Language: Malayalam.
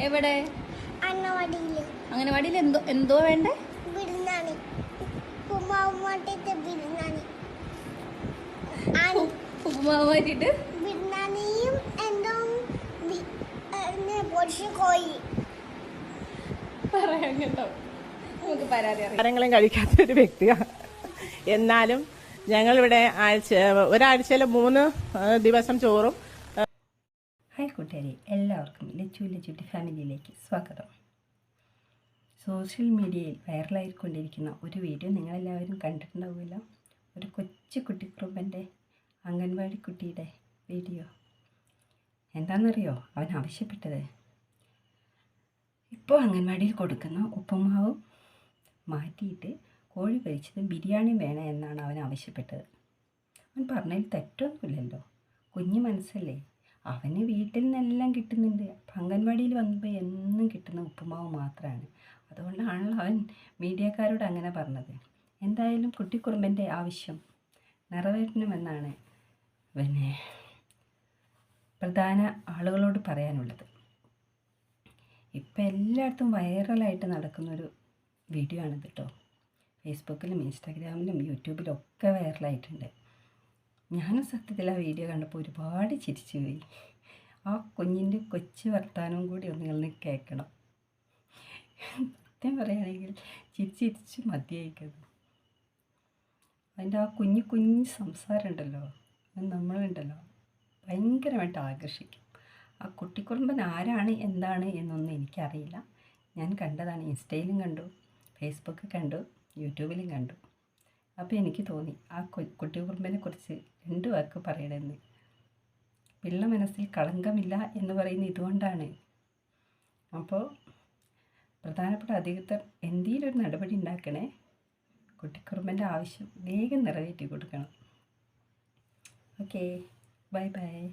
എവിടെ? അങ്ങനെ അംഗനവാടിയിൽ എന്തോ എന്തോ വേണ്ടേ? ഉപ്പുമാവ് പറയാൻ കേട്ടോ നമുക്ക് പരാതി അറിയാം. ആഹാരങ്ങളും കഴിക്കാത്ത ഒരു വ്യക്തിയാണ് എന്നാലും ഞങ്ങളിവിടെ ആഴ്ച ഒരാഴ്ചയിൽ മൂന്ന് ദിവസം ചോറും കൂട്ടുകാരെ എല്ലാവർക്കും ലച്ചു ലച്ചുട്ടി ഫാമിലിയിലേക്ക് സ്വാഗതം. സോഷ്യൽ മീഡിയയിൽ വൈറലായിക്കൊണ്ടിരിക്കുന്ന ഒരു വീഡിയോ നിങ്ങളെല്ലാവരും കണ്ടിട്ടുണ്ടാവുമല്ലോ. ഒരു കൊച്ചു കുട്ടിക്കുറുമ്പന്റെ അംഗൻവാടി കുട്ടിയുടെ വീഡിയോ. എന്താണെന്നറിയോ? അവൻ ആവശ്യപ്പെട്ടത്. ഇപ്പോൾ അംഗൻവാടിയിൽ കൊടുക്കുന്ന ഉപ്പുമാവും മാറ്റിയിട്ട് കോഴി പൊരിച്ചതും ബിരിയാണിയും വേണം എന്നാണ് അവൻ ആവശ്യപ്പെട്ടത്. അവൻ പറഞ്ഞതിൽ തെറ്റൊന്നുമില്ലല്ലോ. കുഞ്ഞു മനസ്സല്ലേ? അവന് വീട്ടിൽ നിന്നെല്ലാം കിട്ടുന്നുണ്ട് അംഗൻവാടിയിൽ വന്നപ്പോൾ എന്നും കിട്ടുന്ന ഉപ്പുമാവ് മാത്രമാണ് അതുകൊണ്ടാണല്ലോ അവൻ മീഡിയക്കാരോട് അങ്ങനെ പറഞ്ഞത്. എന്തായാലും കുട്ടിക്കുറുമ്പന്റെ ആവശ്യം നിറവേറ്റണമെന്നാണ് പിന്നെ പ്രധാന ആളുകളോട് പറയാനുള്ളത്. ഇപ്പം എല്ലായിടത്തും വൈറലായിട്ട് നടക്കുന്നൊരു വീഡിയോ ആണിത് കേട്ടോ ഫേസ്ബുക്കിലും ഇൻസ്റ്റാഗ്രാമിലും യൂട്യൂബിലും ഒക്കെ വൈറലായിട്ടുണ്ട്. ഞാനും സത്യത്തിൽ ആ വീഡിയോ കണ്ടപ്പോൾ ഒരുപാട് ചിരിച്ചു പോയി. ആ കുഞ്ഞിന്റെ കൊച്ചു വർത്താനവും കൂടി ഒന്ന് നിങ്ങൾ കേൾക്കണം സത്യം പറയുകയാണെങ്കിൽ ചിരിച്ചിരിച്ച് മതിയായിക്കത്. അതിന്റെ ആ കുഞ്ഞു കുഞ്ഞു സംസാരം ഉണ്ടല്ലോ അത് നമ്മളുണ്ടല്ലോ ഭയങ്കരമായിട്ട് ആകർഷിക്കും. ആ കുട്ടിക്കുടുംബൻ ആരാണ് എന്താണ് എന്നൊന്നും എനിക്കറിയില്ല. ഞാൻ കണ്ടതാണ് ഇൻസ്റ്റയിലും കണ്ടു ഫേസ്ബുക്കിൽ കണ്ടു യൂട്യൂബിലും കണ്ടു. അപ്പോൾ എനിക്ക് തോന്നി ആ കു- കുട്ടിക്കുറുമ്പനെ കുറിച്ച് രണ്ട് വാക്ക് പറയണമെന്ന്. പിള്ള മനസ്സിൽ കളങ്കമില്ല എന്ന് പറയുന്ന ഇതുകൊണ്ടാണ്. അപ്പോൾ പ്രധാനപ്പെട്ട അധികൃതർ എന്തെങ്കിലും ഒരു നടപടി ഉണ്ടാക്കണേ കുട്ടിക്കുറുമ്പന്റെ ആവശ്യം വേഗം നിറവേറ്റി കൊടുക്കണം. Okay bye bye.